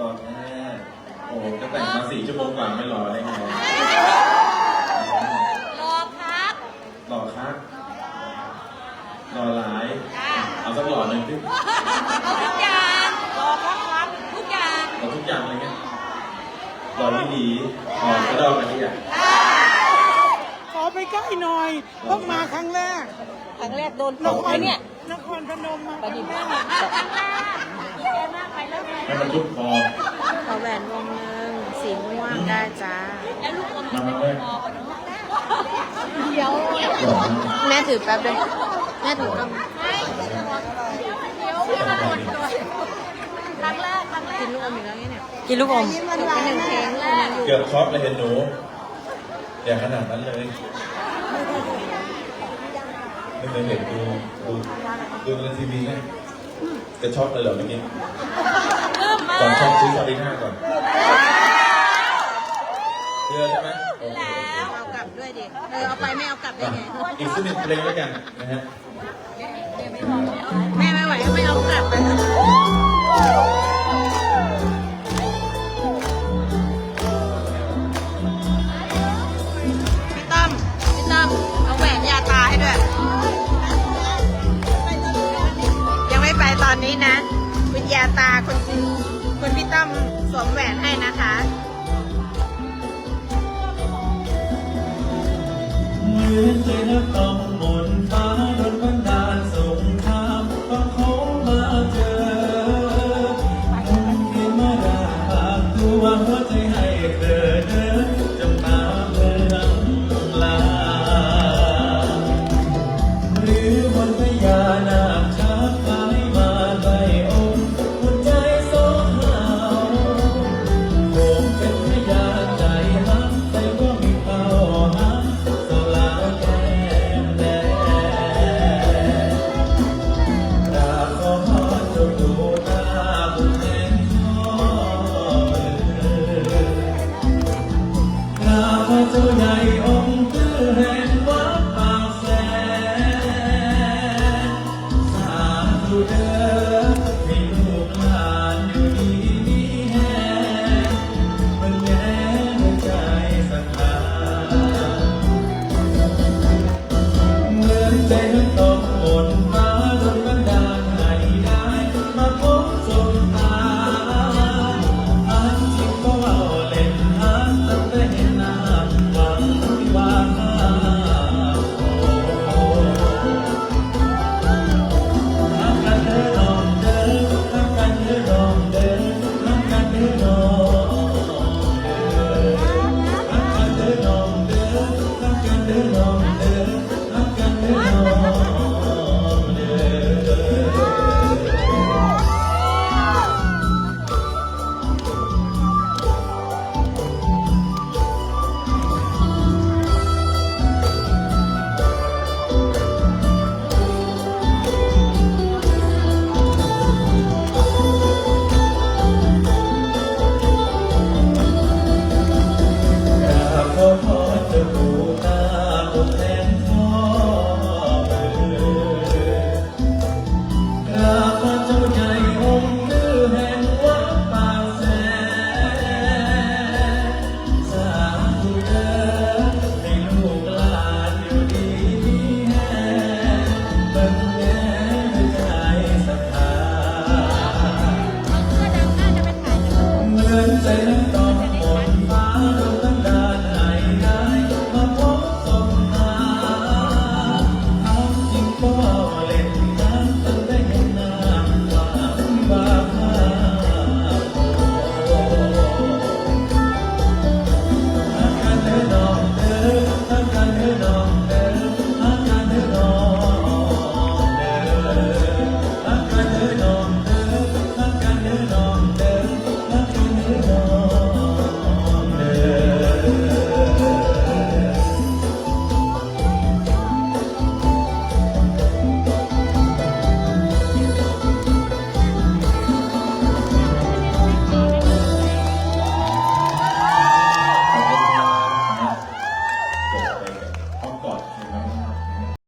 รอแค่โอ้จะแต่งมาสี่ชั่วโมงกว่าไม่รอได้ไงรอพักรอครับรอหลาย จ้าเอาสักหล่อหนึ่งที่เอาทุกอย่างรอพักครับทุกอย่างรอทุกอย่างเลยเงี้ยรอที่ดีหอกระดอกกระเทียมขอไปใกล้หน่อยเพิ่งมาครั้งแรกครั้งแรกโดนตกไปเนี่ยนครพนมมาครั้งแรก ดีใจมากไปแล้วไง ให้มันทุกคอขอแหวนวงหนึ่งสีม่วงได้จ้าแล้วลูกอมมามาเลยพอกันเนอะเดี๋ยวหล่อมากแม่ถือแป๊บเลยแม่ถือกล้องไม่เดี๋ยวเดี๋ยวมาหมดตัวครั้งแรกครั้งแรกกินลูกอมอีกแล้วเนี่ยกินลูกอมกินหนึ่งเพลงแรกเกือบช็อกเลยเห็นหนูอย่าขนาดนั้นเลยไม่เคยเห็นดูดูดูในทีวีไงจะช็อกเลยเหรอเมื่อกี้เริ่มมา ก่อนช็อกซื้อซาบิน่าก่อนเชื่อใช่ไหมโอเคเอากลับด้วยดิเออเอาไปไม่เอากลับได้อะไงอีกสักหนึ่งเพลงแล้วกันนะฮะ แม่ไม่ไหวก็ไม่เอากลับไป นใจนักต้องหมุนฟ้า lên hướng tới